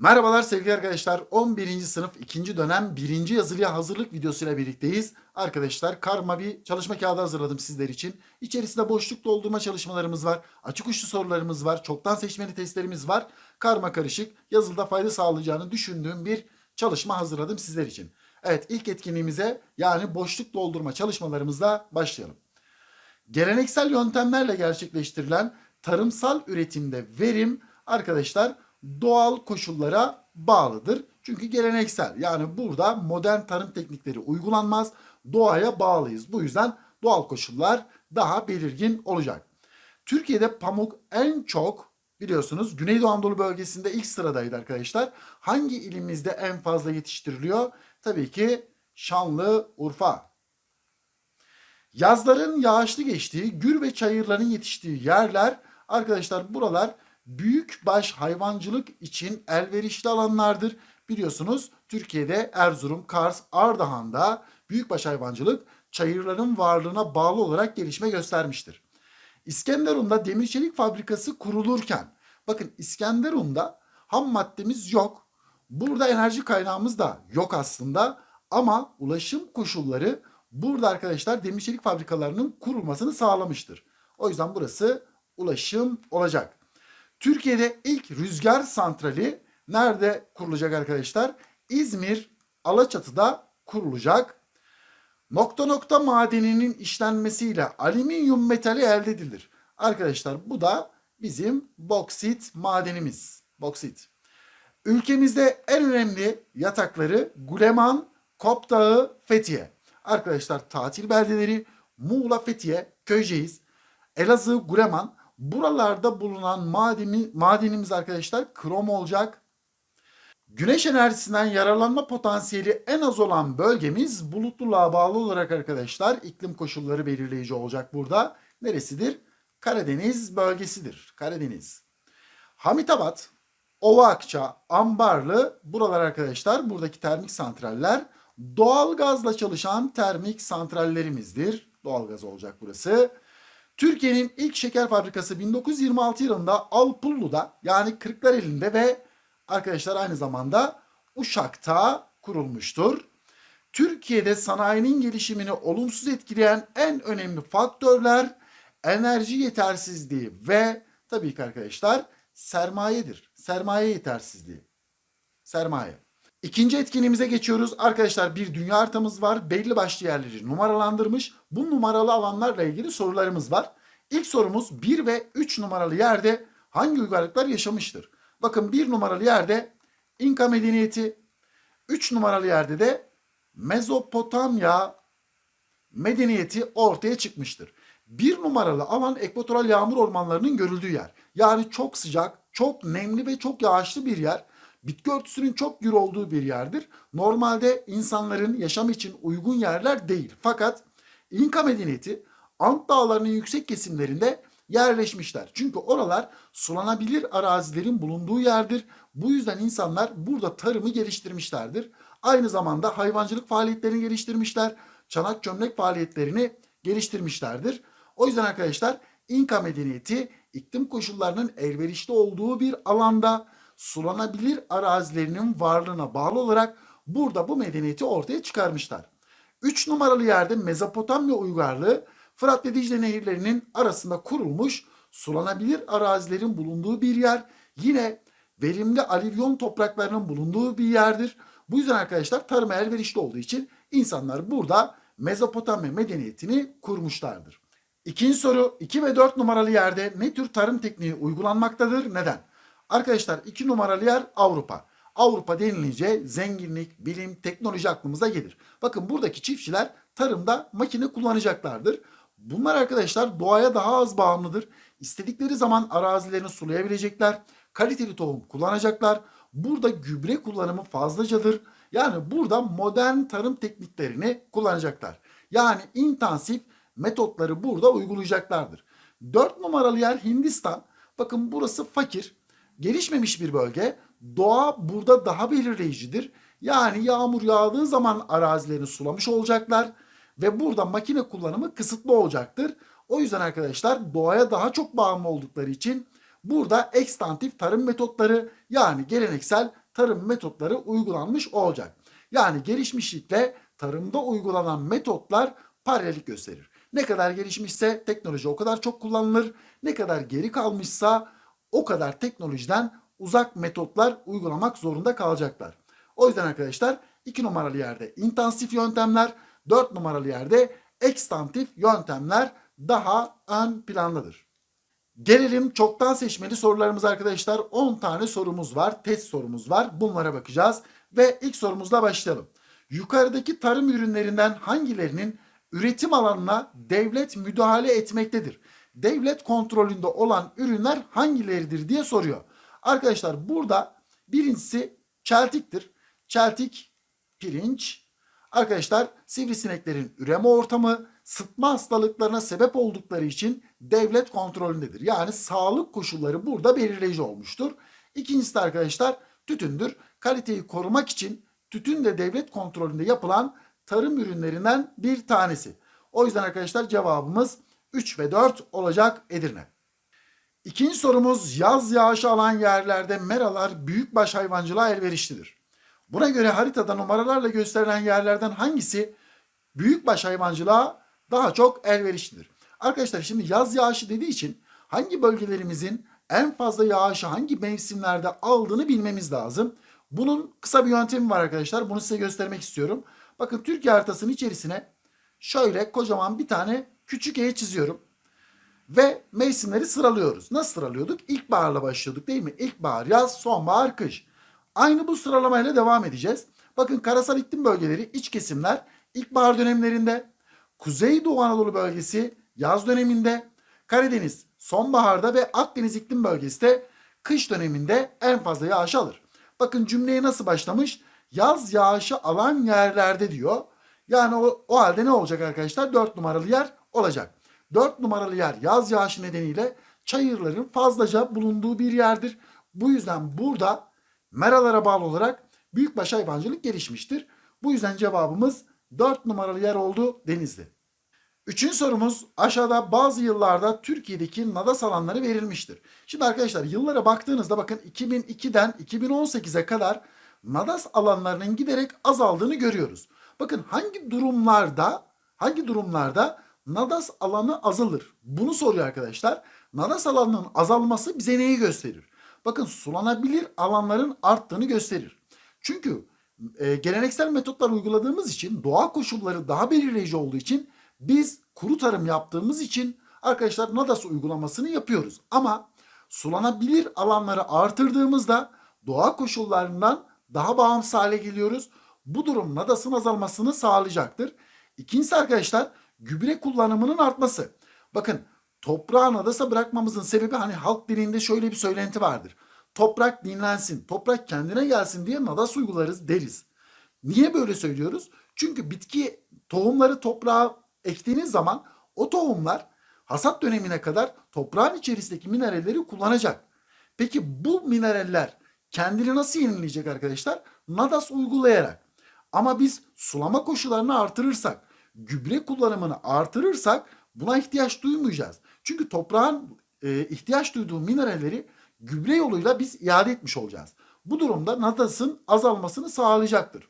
Merhabalar sevgili arkadaşlar. 11. sınıf 2. dönem 1. yazılıya hazırlık videosuyla birlikteyiz. Arkadaşlar karma bir çalışma kağıdı hazırladım sizler için. İçerisinde boşluk doldurma çalışmalarımız var. Açık uçlu sorularımız var. Çoktan seçmeli testlerimiz var. Karma karışık yazılıda fayda sağlayacağını düşündüğüm bir çalışma hazırladım sizler için. Evet ilk etkinliğimize yani boşluk doldurma çalışmalarımızla başlayalım. Geleneksel yöntemlerle gerçekleştirilen tarımsal üretimde verim arkadaşlar doğal koşullara bağlıdır. Çünkü geleneksel yani burada modern tarım teknikleri uygulanmaz. Doğaya bağlıyız. Bu yüzden doğal koşullar daha belirgin olacak. Türkiye'de pamuk en çok biliyorsunuz Güneydoğu Anadolu bölgesinde ilk sıradaydı arkadaşlar. Hangi ilimizde en fazla yetiştiriliyor? Tabii ki Şanlıurfa. Yazların yağışlı geçtiği, gür ve çayırların yetiştiği yerler arkadaşlar buralar büyükbaş hayvancılık için elverişli alanlardır. Biliyorsunuz Türkiye'de Erzurum, Kars, Ardahan'da büyükbaş hayvancılık çayırların varlığına bağlı olarak gelişme göstermiştir. İskenderun'da demir çelik fabrikası kurulurken bakın İskenderun'da ham maddemiz yok. Burada enerji kaynağımız da yok aslında ama ulaşım koşulları burada arkadaşlar demir çelik fabrikalarının kurulmasını sağlamıştır. O yüzden burası ulaşım olacak. Türkiye'de ilk rüzgar santrali nerede kurulacak arkadaşlar? İzmir Alaçatı'da kurulacak. Nokta nokta madeninin işlenmesiyle alüminyum metali elde edilir. Arkadaşlar bu da bizim boksit madenimiz. Boksit. Ülkemizde en önemli yatakları Guleman, Kop Dağı, Fethiye. Arkadaşlar tatil beldeleri Muğla, Fethiye, Köyceğiz, Elazığ, Guleman. Buralarda bulunan madeni, madenimiz arkadaşlar krom olacak. Güneş enerjisinden yararlanma potansiyeli en az olan bölgemiz bulutluluğa bağlı olarak arkadaşlar iklim koşulları belirleyici olacak burada. Neresidir? Karadeniz bölgesidir. Karadeniz. Hamitabat, Ovaakça, Ambarlı buralar arkadaşlar buradaki termik santraller doğal gazla çalışan termik santrallerimizdir. Doğal gaz olacak burası. Türkiye'nin ilk şeker fabrikası 1926 yılında Alpullu'da yani Kırklareli'nde ve arkadaşlar aynı zamanda Uşak'ta kurulmuştur. Türkiye'de sanayinin gelişimini olumsuz etkileyen en önemli faktörler enerji yetersizliği ve tabii ki arkadaşlar sermayedir. Sermaye yetersizliği. Sermaye. İkinci etkinliğimize geçiyoruz. Arkadaşlar bir dünya haritamız var. Belli başlı yerleri numaralandırmış. Bu numaralı alanlarla ilgili sorularımız var. İlk sorumuz 1 ve 3 numaralı yerde hangi uygarlıklar yaşamıştır? Bakın 1 numaralı yerde İnka medeniyeti, 3 numaralı yerde de Mezopotamya medeniyeti ortaya çıkmıştır. Bir numaralı alan ekvatoral yağmur ormanlarının görüldüğü yer. Yani çok sıcak, çok nemli ve çok yağışlı bir yer bitki örtüsünün çok gür olduğu bir yerdir. Normalde insanların yaşam için uygun yerler değil. Fakat İnka medeniyeti Ant dağlarının yüksek kesimlerinde yerleşmişler. Çünkü oralar sulanabilir arazilerin bulunduğu yerdir. Bu yüzden insanlar burada tarımı geliştirmişlerdir. Aynı zamanda hayvancılık faaliyetlerini geliştirmişler. Çanak çömlek faaliyetlerini geliştirmişlerdir. O yüzden arkadaşlar İnka medeniyeti iklim koşullarının elverişli olduğu bir alanda sulanabilir arazilerinin varlığına bağlı olarak burada bu medeniyeti ortaya çıkarmışlar. 3 numaralı yerde Mezopotamya uygarlığı Fırat ve Dicle nehirlerinin arasında kurulmuş sulanabilir arazilerin bulunduğu bir yer. Yine verimli alivyon topraklarının bulunduğu bir yerdir. Bu yüzden arkadaşlar tarıma elverişli olduğu için insanlar burada Mezopotamya medeniyetini kurmuşlardır. İkinci soru 2 ve 4 numaralı yerde ne tür tarım tekniği uygulanmaktadır? Neden? Arkadaşlar 2 numaralı yer Avrupa. Avrupa denilince zenginlik, bilim, teknoloji aklımıza gelir. Bakın buradaki çiftçiler tarımda makine kullanacaklardır. Bunlar arkadaşlar doğaya daha az bağımlıdır. İstedikleri zaman arazilerini sulayabilecekler. Kaliteli tohum kullanacaklar. Burada gübre kullanımı fazlacadır. Yani burada modern tarım tekniklerini kullanacaklar. Yani intensif metotları burada uygulayacaklardır. 4 numaralı yer Hindistan. Bakın burası fakir, gelişmemiş bir bölge. Doğa burada daha belirleyicidir. Yani yağmur yağdığı zaman arazilerini sulamış olacaklar ve burada makine kullanımı kısıtlı olacaktır. O yüzden arkadaşlar doğaya daha çok bağımlı oldukları için burada ekstantif tarım metotları yani geleneksel tarım metotları uygulanmış olacak. Yani gelişmişlikle tarımda uygulanan metotlar paralellik gösterir. Ne kadar gelişmişse teknoloji o kadar çok kullanılır. Ne kadar geri kalmışsa o kadar teknolojiden uzak metotlar uygulamak zorunda kalacaklar. O yüzden arkadaşlar 2 numaralı yerde intensif yöntemler, 4 numaralı yerde ekstansif yöntemler daha ön plandadır. Gelelim çoktan seçmeli sorularımız arkadaşlar. 10 tane sorumuz var. Test sorumuz var. Bunlara bakacağız. Ve ilk sorumuzla başlayalım. Yukarıdaki tarım ürünlerinden hangilerinin üretim alanına devlet müdahale etmektedir? Devlet kontrolünde olan ürünler hangileridir diye soruyor. Arkadaşlar burada birincisi çeltiktir. Çeltik, pirinç. Arkadaşlar sivrisineklerin üreme ortamı sıtma hastalıklarına sebep oldukları için devlet kontrolündedir. Yani sağlık koşulları burada belirleyici olmuştur. İkincisi de arkadaşlar tütündür. Kaliteyi korumak için tütün de devlet kontrolünde yapılan tarım ürünlerinden bir tanesi. O yüzden arkadaşlar cevabımız 3 ve 4 olacak Edirne. İkinci sorumuz yaz yağışı alan yerlerde meralar büyükbaş hayvancılığa elverişlidir. Buna göre haritada numaralarla gösterilen yerlerden hangisi büyükbaş hayvancılığa daha çok elverişlidir? Arkadaşlar şimdi yaz yağışı dediği için hangi bölgelerimizin en fazla yağışı hangi mevsimlerde aldığını bilmemiz lazım. Bunun kısa bir yöntemi var arkadaşlar. Bunu size göstermek istiyorum. Bakın Türkiye haritasının içerisine şöyle kocaman bir tane küçük E çiziyorum. Ve mevsimleri sıralıyoruz. Nasıl sıralıyorduk? İlkbaharla başlıyorduk değil mi? İlkbahar, yaz, sonbahar, kış. Aynı bu sıralamayla devam edeceğiz. Bakın karasal iklim bölgeleri, iç kesimler ilkbahar dönemlerinde, Kuzeydoğu Anadolu bölgesi yaz döneminde, Karadeniz sonbaharda ve Akdeniz iklim bölgesi de kış döneminde en fazla yağış alır. Bakın cümleye nasıl başlamış? Yaz yağışı alan yerlerde diyor. Yani o, o halde ne olacak arkadaşlar? 4 numaralı yer olacak. 4 numaralı yer yaz yağışı nedeniyle çayırların fazlaca bulunduğu bir yerdir. Bu yüzden burada meralara bağlı olarak büyükbaş hayvancılık gelişmiştir. Bu yüzden cevabımız 4 numaralı yer oldu Denizli. Üçüncü sorumuz aşağıda bazı yıllarda Türkiye'deki nadas alanları verilmiştir. Şimdi arkadaşlar yıllara baktığınızda bakın 2002'den 2018'e kadar nadas alanlarının giderek azaldığını görüyoruz. Bakın hangi durumlarda hangi durumlarda nadas alanı azalır? Bunu soruyor arkadaşlar. Nadas alanının azalması bize neyi gösterir? Bakın sulanabilir alanların arttığını gösterir. Çünkü e, geleneksel metotlar uyguladığımız için doğa koşulları daha belirleyici olduğu için biz kuru tarım yaptığımız için arkadaşlar nadas uygulamasını yapıyoruz. Ama sulanabilir alanları artırdığımızda doğa koşullarından daha bağımsız hale geliyoruz. Bu durum nadasın azalmasını sağlayacaktır. İkincisi arkadaşlar gübre kullanımının artması. Bakın toprağı nadasa bırakmamızın sebebi hani halk dilinde şöyle bir söylenti vardır. Toprak dinlensin, toprak kendine gelsin diye nadas uygularız deriz. Niye böyle söylüyoruz? Çünkü bitki tohumları toprağa ektiğiniz zaman o tohumlar hasat dönemine kadar toprağın içerisindeki mineralleri kullanacak. Peki bu mineraller kendini nasıl yenileyecek arkadaşlar? Nadas uygulayarak. Ama biz sulama koşullarını artırırsak, gübre kullanımını artırırsak buna ihtiyaç duymayacağız. Çünkü toprağın e, ihtiyaç duyduğu mineralleri gübre yoluyla biz iade etmiş olacağız. Bu durumda nadasın azalmasını sağlayacaktır.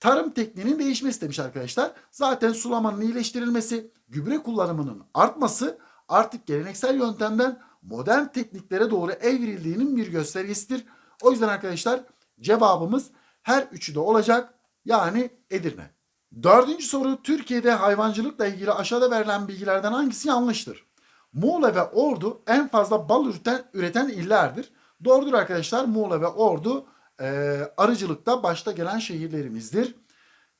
Tarım tekniğinin değişmesi demiş arkadaşlar. Zaten sulamanın iyileştirilmesi, gübre kullanımının artması artık geleneksel yöntemden modern tekniklere doğru evrildiğinin bir göstergesidir. O yüzden arkadaşlar cevabımız her üçü de olacak. Yani Edirne. Dördüncü soru Türkiye'de hayvancılıkla ilgili aşağıda verilen bilgilerden hangisi yanlıştır? Muğla ve Ordu en fazla bal üreten, üreten illerdir. Doğrudur arkadaşlar Muğla ve Ordu e, arıcılıkta başta gelen şehirlerimizdir.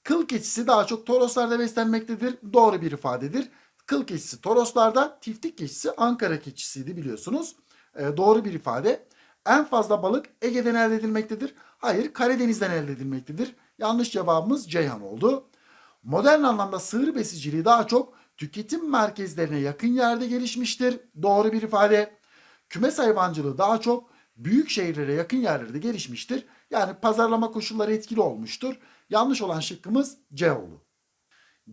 Kıl keçisi daha çok Toroslarda beslenmektedir. Doğru bir ifadedir. Kıl keçisi Toroslarda, tiftik keçisi Ankara keçisiydi biliyorsunuz. E, doğru bir ifade. En fazla balık Ege'den elde edilmektedir. Hayır Karadeniz'den elde edilmektedir. Yanlış cevabımız Ceyhan oldu. Modern anlamda sığır besiciliği daha çok tüketim merkezlerine yakın yerde gelişmiştir. Doğru bir ifade. Kümes hayvancılığı daha çok büyük şehirlere yakın yerlerde gelişmiştir. Yani pazarlama koşulları etkili olmuştur. Yanlış olan şıkkımız C oldu.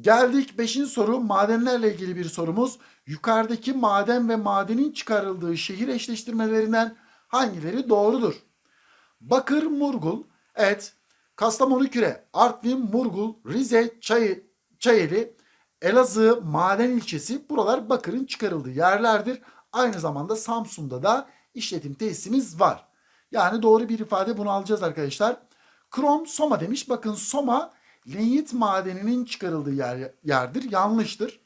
Geldik 5. soru madenlerle ilgili bir sorumuz. Yukarıdaki maden ve madenin çıkarıldığı şehir eşleştirmelerinden hangileri doğrudur? Bakır, Murgul. Evet. Kastamonu Küre, Artvin, Murgul, Rize, Çay, Çayeli, Elazığ, Maden ilçesi buralar bakırın çıkarıldığı yerlerdir. Aynı zamanda Samsun'da da işletim tesisimiz var. Yani doğru bir ifade bunu alacağız arkadaşlar. Krom Soma demiş. Bakın Soma linyit madeninin çıkarıldığı yer, yerdir. Yanlıştır.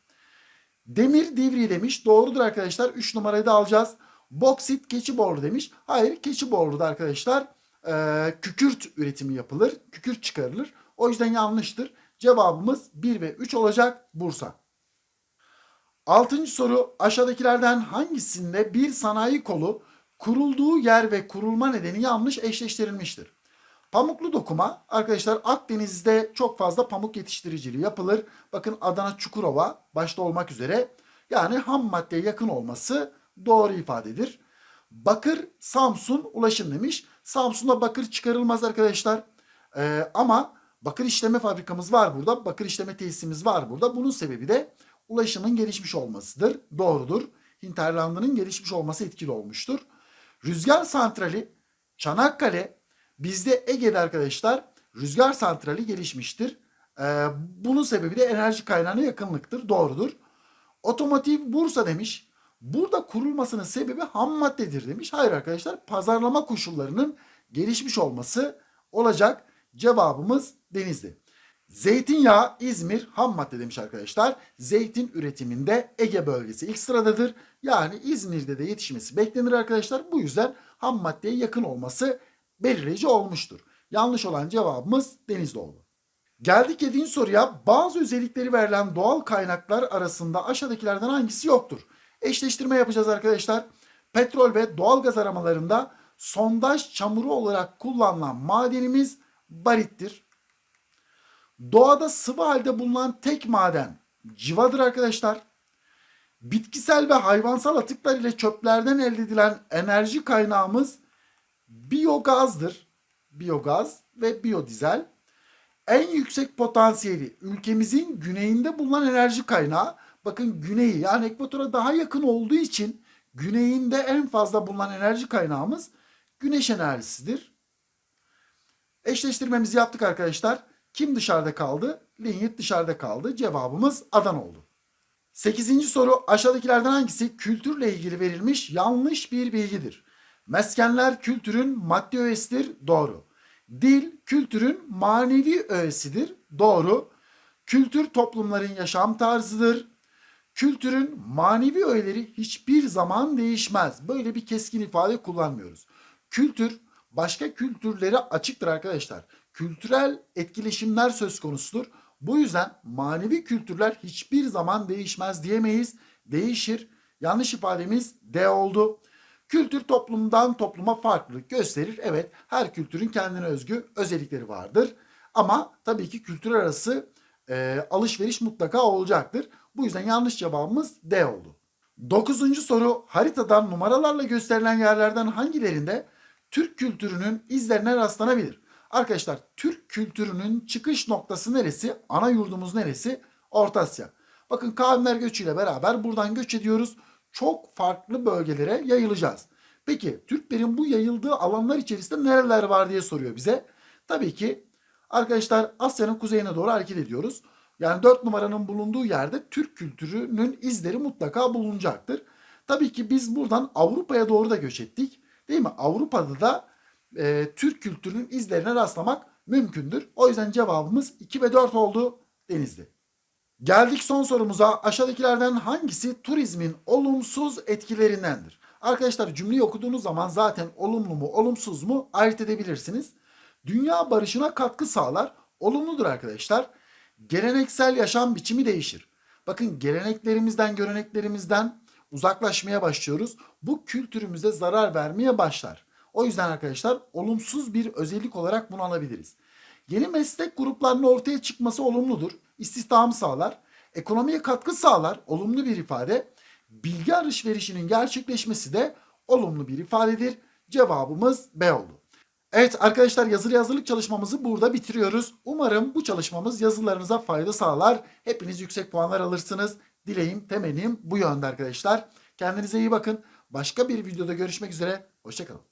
Demir Divri demiş. Doğrudur arkadaşlar. 3 numarayı da alacağız. Boksit Keçiborlu demiş. Hayır Keçiborlu'da arkadaşlar e, kükürt üretimi yapılır. Kükürt çıkarılır. O yüzden yanlıştır. Cevabımız 1 ve 3 olacak Bursa. Altıncı soru aşağıdakilerden hangisinde bir sanayi kolu kurulduğu yer ve kurulma nedeni yanlış eşleştirilmiştir? Pamuklu dokuma arkadaşlar Akdeniz'de çok fazla pamuk yetiştiriciliği yapılır. Bakın Adana Çukurova başta olmak üzere yani ham maddeye yakın olması doğru ifadedir. Bakır Samsun ulaşım demiş. Samsun'da bakır çıkarılmaz arkadaşlar. Ee, ama bakır işleme fabrikamız var burada. Bakır işleme tesisimiz var burada. Bunun sebebi de ulaşımın gelişmiş olmasıdır. Doğrudur. Hinterland'ın gelişmiş olması etkili olmuştur. Rüzgar santrali Çanakkale bizde Ege'de arkadaşlar rüzgar santrali gelişmiştir. Ee, bunun sebebi de enerji kaynağına yakınlıktır. Doğrudur. Otomotiv Bursa demiş. Burada kurulmasının sebebi ham maddedir demiş. Hayır arkadaşlar pazarlama koşullarının gelişmiş olması olacak. Cevabımız Denizli. Zeytinyağı İzmir ham madde demiş arkadaşlar. Zeytin üretiminde Ege bölgesi ilk sıradadır. Yani İzmir'de de yetişmesi beklenir arkadaşlar. Bu yüzden ham maddeye yakın olması belirleyici olmuştur. Yanlış olan cevabımız Denizli oldu. Geldik 7. soruya. Bazı özellikleri verilen doğal kaynaklar arasında aşağıdakilerden hangisi yoktur? Eşleştirme yapacağız arkadaşlar. Petrol ve doğalgaz aramalarında sondaj çamuru olarak kullanılan madenimiz barittir. Doğada sıvı halde bulunan tek maden civadır arkadaşlar. Bitkisel ve hayvansal atıklar ile çöplerden elde edilen enerji kaynağımız biyogazdır. Biyogaz ve biyodizel. En yüksek potansiyeli ülkemizin güneyinde bulunan enerji kaynağı. Bakın güneyi yani ekvatora daha yakın olduğu için güneyinde en fazla bulunan enerji kaynağımız güneş enerjisidir. Eşleştirmemizi yaptık arkadaşlar. Kim dışarıda kaldı? Linyit dışarıda kaldı. Cevabımız Adana oldu. Sekizinci soru aşağıdakilerden hangisi kültürle ilgili verilmiş yanlış bir bilgidir? Meskenler kültürün maddi öğesidir. Doğru. Dil kültürün manevi öğesidir. Doğru. Kültür toplumların yaşam tarzıdır. Kültürün manevi öğeleri hiçbir zaman değişmez. Böyle bir keskin ifade kullanmıyoruz. Kültür başka kültürlere açıktır arkadaşlar. Kültürel etkileşimler söz konusudur. Bu yüzden manevi kültürler hiçbir zaman değişmez diyemeyiz. Değişir. Yanlış ifademiz D oldu. Kültür toplumdan topluma farklılık gösterir. Evet her kültürün kendine özgü özellikleri vardır. Ama tabii ki kültür arası e, alışveriş mutlaka olacaktır. Bu yüzden yanlış cevabımız D oldu. Dokuzuncu soru haritadan numaralarla gösterilen yerlerden hangilerinde Türk kültürünün izlerine rastlanabilir? Arkadaşlar Türk kültürünün çıkış noktası neresi? Ana yurdumuz neresi? Orta Asya. Bakın kavimler göçüyle beraber buradan göç ediyoruz. Çok farklı bölgelere yayılacağız. Peki Türklerin bu yayıldığı alanlar içerisinde nereler var diye soruyor bize. Tabii ki arkadaşlar Asya'nın kuzeyine doğru hareket ediyoruz. Yani 4 numaranın bulunduğu yerde Türk kültürünün izleri mutlaka bulunacaktır. Tabii ki biz buradan Avrupa'ya doğru da göç ettik. Değil mi? Avrupa'da da e, Türk kültürünün izlerine rastlamak mümkündür. O yüzden cevabımız 2 ve 4 oldu Denizli. Geldik son sorumuza. Aşağıdakilerden hangisi turizmin olumsuz etkilerindendir? Arkadaşlar cümleyi okuduğunuz zaman zaten olumlu mu olumsuz mu ayırt edebilirsiniz. Dünya barışına katkı sağlar. Olumludur arkadaşlar. Geleneksel yaşam biçimi değişir. Bakın geleneklerimizden, göreneklerimizden uzaklaşmaya başlıyoruz. Bu kültürümüze zarar vermeye başlar. O yüzden arkadaşlar olumsuz bir özellik olarak bunu alabiliriz. Yeni meslek gruplarının ortaya çıkması olumludur. İstihdamı sağlar. Ekonomiye katkı sağlar. Olumlu bir ifade. Bilgi alışverişinin gerçekleşmesi de olumlu bir ifadedir. Cevabımız B oldu. Evet arkadaşlar yazılı yazılık çalışmamızı burada bitiriyoruz. Umarım bu çalışmamız yazılarınıza fayda sağlar. Hepiniz yüksek puanlar alırsınız. Dileğim, temennim bu yönde arkadaşlar. Kendinize iyi bakın. Başka bir videoda görüşmek üzere. Hoşçakalın.